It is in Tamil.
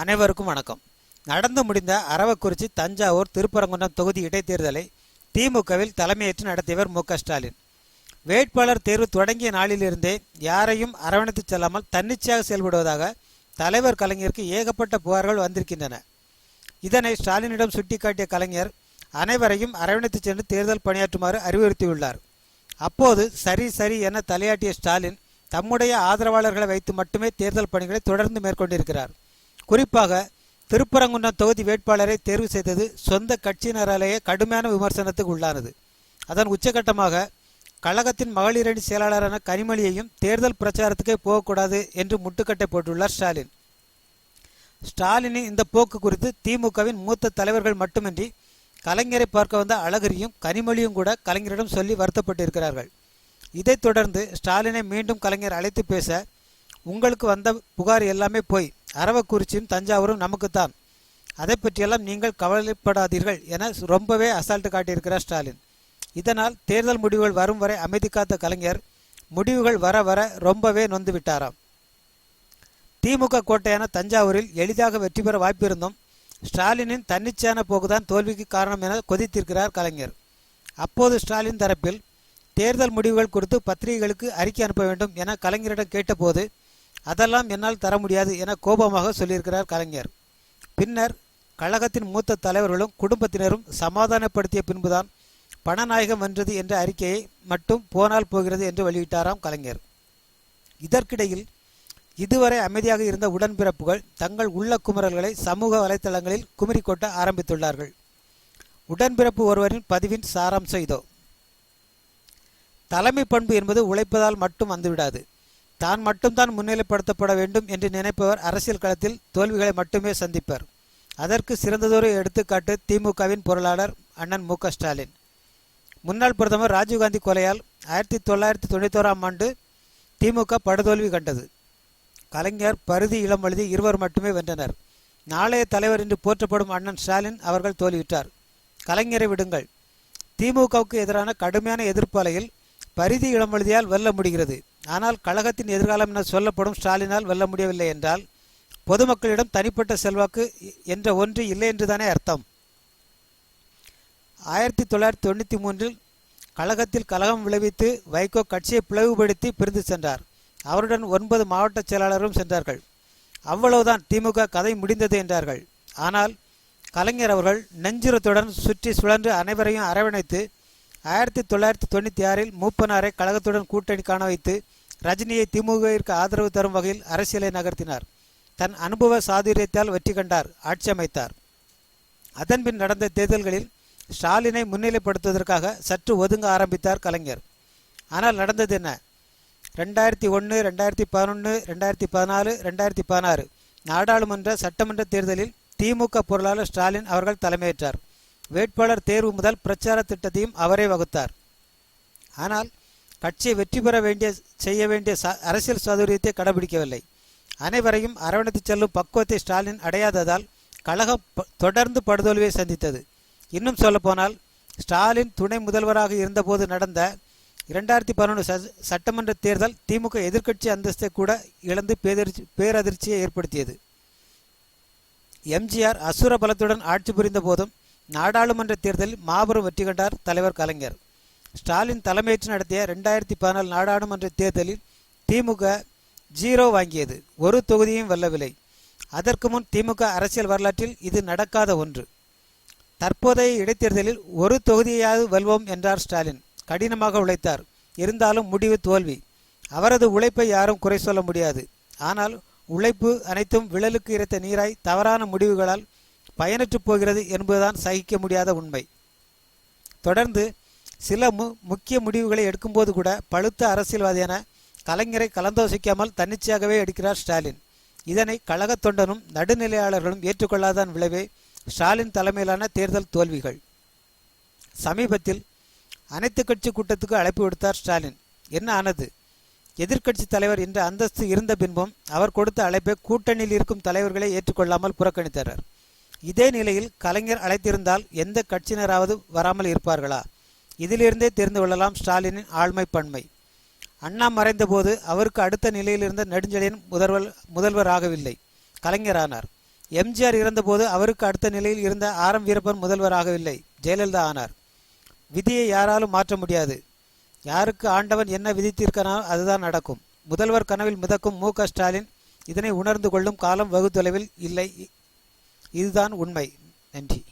அனைவருக்கும் வணக்கம். நடந்து முடிந்த அரவக்குறிச்சி தஞ்சாவூர் திருப்பரங்குன்றம் தொகுதி இடைத்தேர்தலை திமுகவில் தலைமையேற்று நடத்தியவர் மு. ஸ்டாலின். வேட்பாளர் தேர்வு தொடங்கிய நாளிலிருந்தே யாரையும் அரவணைத்து செல்லாமல் தன்னிச்சையாக செயல்படுவதாக தலைவர் கலைஞருக்கு ஏகப்பட்ட புகார்கள் வந்திருக்கின்றன. இதனை ஸ்டாலினிடம் சுட்டிக்காட்டிய கலைஞர் அனைவரையும் அரவணைத்து சென்று தேர்தல் பணியாற்றுமாறு அறிவுறுத்தியுள்ளார். அப்போது சரி சரி என தலையாட்டிய ஸ்டாலின் தம்முடைய ஆதரவாளர்களை வைத்து மட்டுமே தேர்தல் பணிகளை தொடர்ந்து மேற்கொண்டிருக்கிறார். குறிப்பாக திருப்பரங்குன்றம் தொகுதி வேட்பாளரை தேர்வு செய்தது சொந்த கட்சியினராலேயே கடுமையான விமர்சனத்துக்கு உள்ளானது. அதன் உச்சகட்டமாக கழகத்தின் மகளிரணி செயலாளரான கனிமொழியையும் தேர்தல் பிரச்சாரத்துக்கே போகக்கூடாது என்று முட்டுக்கட்டை போட்டுள்ளார் ஸ்டாலின். ஸ்டாலினின் இந்த போக்கு குறித்து திமுகவின் மூத்த தலைவர்கள் மட்டுமின்றி கலைஞரை பார்க்க வந்த அழகிரியும் கனிமொழியும் கூட கலைஞரிடம் சொல்லி வருத்தப்பட்டிருக்கிறார்கள். இதைத் தொடர்ந்து ஸ்டாலினை மீண்டும் கலைஞர் அழைத்து பேச உங்களுக்கு வந்த புகார் எல்லாமே போய் அரவக்குறிச்சியும் தஞ்சாவூரும் நமக்குத்தான். அதை பற்றியெல்லாம் நீங்கள் கவலைப்படாதீர்கள் என ரொம்பவே அசால்ட்டு காட்டியிருக்கிறார் ஸ்டாலின். இதனால் தேர்தல் முடிவுகள் வரும் வரை அமைதி காத்த கலைஞர் முடிவுகள் வர வர ரொம்பவே நொந்து விட்டாராம். திமுக கோட்டையான தஞ்சாவூரில் எளிதாக வெற்றி பெற வாய்ப்பிருந்தும் ஸ்டாலினின் தன்னிச்சையான போக்குதான் தோல்விக்கு காரணம் என கொதித்திருக்கிறார் கலைஞர். அப்போது ஸ்டாலின் தரப்பில் தேர்தல் முடிவுகள் குறித்து பத்திரிகைகளுக்கு அறிக்கை அனுப்ப வேண்டும் என கலைஞரிடம் கேட்டபோது அதெல்லாம் என்னால் தர முடியாது என கோபமாக சொல்லியிருக்கிறார் கலைஞர். பின்னர் கழகத்தின் மூத்த தலைவர்களும் குடும்பத்தினரும் சமாதானப்படுத்திய பின்புதான் பணநாயகம் வென்றது என்ற அறிக்கையை மட்டும் போனால் போகிறது என்று வெளியிட்டாராம் கலைஞர். இதற்கிடையில் இதுவரை அமைதியாக இருந்த உடன்பிறப்புகள் தங்கள் உள்ள குமரல்களை சமூக வலைத்தளங்களில் குமரி கொட்ட ஆரம்பித்துள்ளார்கள். உடன்பிறப்பு ஒருவரின் பதிவின் சாராம்சம் இதோ. தலைமை பண்பு என்பது உழைப்பதால் மட்டும் வந்துவிடாது. தான் மட்டும்தான் முன்னிலைப்படுத்தப்பட வேண்டும் என்று நினைப்பவர் அரசியல் களத்தில் தோல்விகளை மட்டுமே சந்திப்பர். அதற்கு சிறந்ததொரு எடுத்துக்காட்டு திமுகவின் பொருளாளர் அண்ணன் மு ஸ்டாலின். முன்னாள் பிரதமர் ராஜீவ்காந்தி கொலையால் ஆயிரத்தி தொள்ளாயிரத்தி தொண்ணூத்தோராம் ஆண்டு திமுக படுதோல்வி கண்டது. கலைஞர் பருதி எழுதி இருவர் மட்டுமே வென்றனர். நாளைய தலைவர் என்று போற்றப்படும் அண்ணன் ஸ்டாலின் அவர்கள் தோல்வியுற்றார். கலைஞரை விடுங்கள். திமுகவுக்கு எதிரான கடுமையான எதிர்ப்பு அலையில் பரிதி இளமழுதியால் வெல்ல முடிகிறது. ஆனால் கழகத்தின் எதிர்காலம் என சொல்லப்படும் ஸ்டாலினால் வெல்ல முடியவில்லை என்றால் பொதுமக்களிடம் தனிப்பட்ட செல்வாக்கு என்ற ஒன்று இல்லை என்றுதானே அர்த்தம். ஆயிரத்தி தொள்ளாயிரத்தி தொண்ணூற்றி மூன்றில் கழகத்தில் கலகம் விளைவித்து வைகோ கட்சியை பிளவுபடுத்தி பிரிந்து சென்றார். அவருடன் ஒன்பது மாவட்ட செயலாளரும் சென்றார்கள். அவ்வளவுதான் திமுக கதை முடிந்தது என்றார்கள். ஆனால் கலைஞர் அவர்கள் நெஞ்சுரத்துடன் சுற்றி சுழன்று அனைவரையும் அரவணைத்து ஆயிரத்தி தொள்ளாயிரத்தி தொண்ணூற்றி ஆறில் மூப்பனாரை கழகத்துடன் கூட்டணி காண வைத்து ரஜினியை திமுகவிற்கு ஆதரவு தரும் வகையில் அரசியலை நகர்த்தினார். தன் அனுபவ சாதுரியத்தால் வெற்றி கண்டார் ஆட்சி அமைத்தார். அதன்பின் நடந்த தேர்தல்களில் ஸ்டாலினை முன்னிலைப்படுத்துவதற்காக சற்று ஒதுங்க ஆரம்பித்தார் கலைஞர். ஆனால் நடந்தது என்ன? ரெண்டாயிரத்தி ஒன்று ரெண்டாயிரத்தி பதினொன்று ரெண்டாயிரத்தி பதினாலு ரெண்டாயிரத்தி பதினாறு நாடாளுமன்ற சட்டமன்ற தேர்தலில் திமுக பொருளாளர் ஸ்டாலின் அவர்கள் தலைமையேற்றார். வேட்பாளர் தேர்வு முதல் பிரச்சார திட்டத்தையும் அவரே வகுத்தார். ஆனால் கட்சியை வெற்றி பெற வேண்டிய செய்ய வேண்டிய அரசியல் சாதுரியத்தை கடைபிடிக்கவில்லை. அனைவரையும் அரவணைத்து செல்லும் பக்குவத்தை ஸ்டாலின் அடையாததால் கழகம் தொடர்ந்து படுதோல்வியை சந்தித்தது. இன்னும் சொல்லப்போனால் ஸ்டாலின் துணை முதல்வராக இருந்தபோது நடந்த இரண்டாயிரத்தி பதினொன்று சட்டமன்ற தேர்தல் திமுக எதிர்க்கட்சி அந்தஸ்தை கூட இழந்து பேதரிச்சி பேரதிர்ச்சியை ஏற்படுத்தியது. எம்ஜிஆர் அசுர பலத்துடன் ஆட்சி புரிந்த போதும் நாடாளுமன்ற தேர்தலில் மாபெரும் வெற்றி கண்டார் தலைவர் கலைஞர். ஸ்டாலின் தலைமையேற்று நடத்திய ரெண்டாயிரத்தி பதினாலு நாடாளுமன்ற தேர்தலில் திமுக ஜீரோ வாங்கியது. ஒரு தொகுதியும் வெல்லவில்லை. அதற்கு முன் திமுக அரசியல் வரலாற்றில் இது நடக்காத ஒன்று. தற்போதைய இடைத்தேர்தலில் ஒரு தொகுதியாவது வெல்வோம் என்றார் ஸ்டாலின். கடினமாக உழைத்தார். இருந்தாலும் முடிவு தோல்வி. அவரது உழைப்பை யாரும் குறை சொல்ல முடியாது. ஆனால் உழைப்பு அனைத்தும் விழலுக்கு இறைத்த நீராய் தவறான முடிவுகளால் பயனற்று போகிறது என்பதுதான் சகிக்க முடியாத உண்மை. தொடர்ந்து சில மு முக்கிய முடிவுகளை எடுக்கும்போது கூட பழுத்த அரசியல்வாதியான கலைஞரை கலந்தோசிக்காமல் தன்னிச்சையாகவே எடுக்கிறார் ஸ்டாலின். இதனை கழக தொண்டனும் நடுநிலையாளர்களும் ஏற்றுக்கொள்ளாதான் விளைவே ஸ்டாலின் தலைமையிலான தேர்தல் தோல்விகள். சமீபத்தில் அனைத்து கட்சி கூட்டத்துக்கு அழைப்பு விடுத்தார் ஸ்டாலின். என்ன ஆனது? எதிர்க்கட்சி தலைவர் என்ற அந்தஸ்து இருந்த பின்பும் அவர் கொடுத்த அழைப்பை கூட்டணியில் இருக்கும் தலைவர்களை ஏற்றுக்கொள்ளாமல் புறக்கணித்தனர் இதே நிலையில் கலைஞர் அழைத்திருந்தால் எந்த கட்சியினராவது வராமல் இருப்பார்களா? இதிலிருந்தே தெரிந்து கொள்ளலாம் ஸ்டாலினின் ஆழ்மை பன்மை அண்ணா மறைந்தபோது அவருக்கு அடுத்த நிலையில் இருந்த நெடுஞ்செழியன் முதல்வர் முதல்வர் ஆகவில்லை கலைஞரானார். எம்ஜிஆர் இருந்தபோது அவருக்கு அடுத்த நிலையில் இருந்த ஆர் எம் வீரப்பன் முதல்வராகவில்லை ஜெயலலிதா ஆனார். விதியை யாராலும் மாற்ற முடியாது. யாருக்கு ஆண்டவன் என்ன விதித்திருக்கனோ அதுதான் நடக்கும். முதல்வர் கனவில் மிதக்கும் மு க ஸ்டாலின் இதனை உணர்ந்து கொள்ளும் காலம் வெகு தொலைவில் இல்லை இதுதான் உண்மை. நன்றி.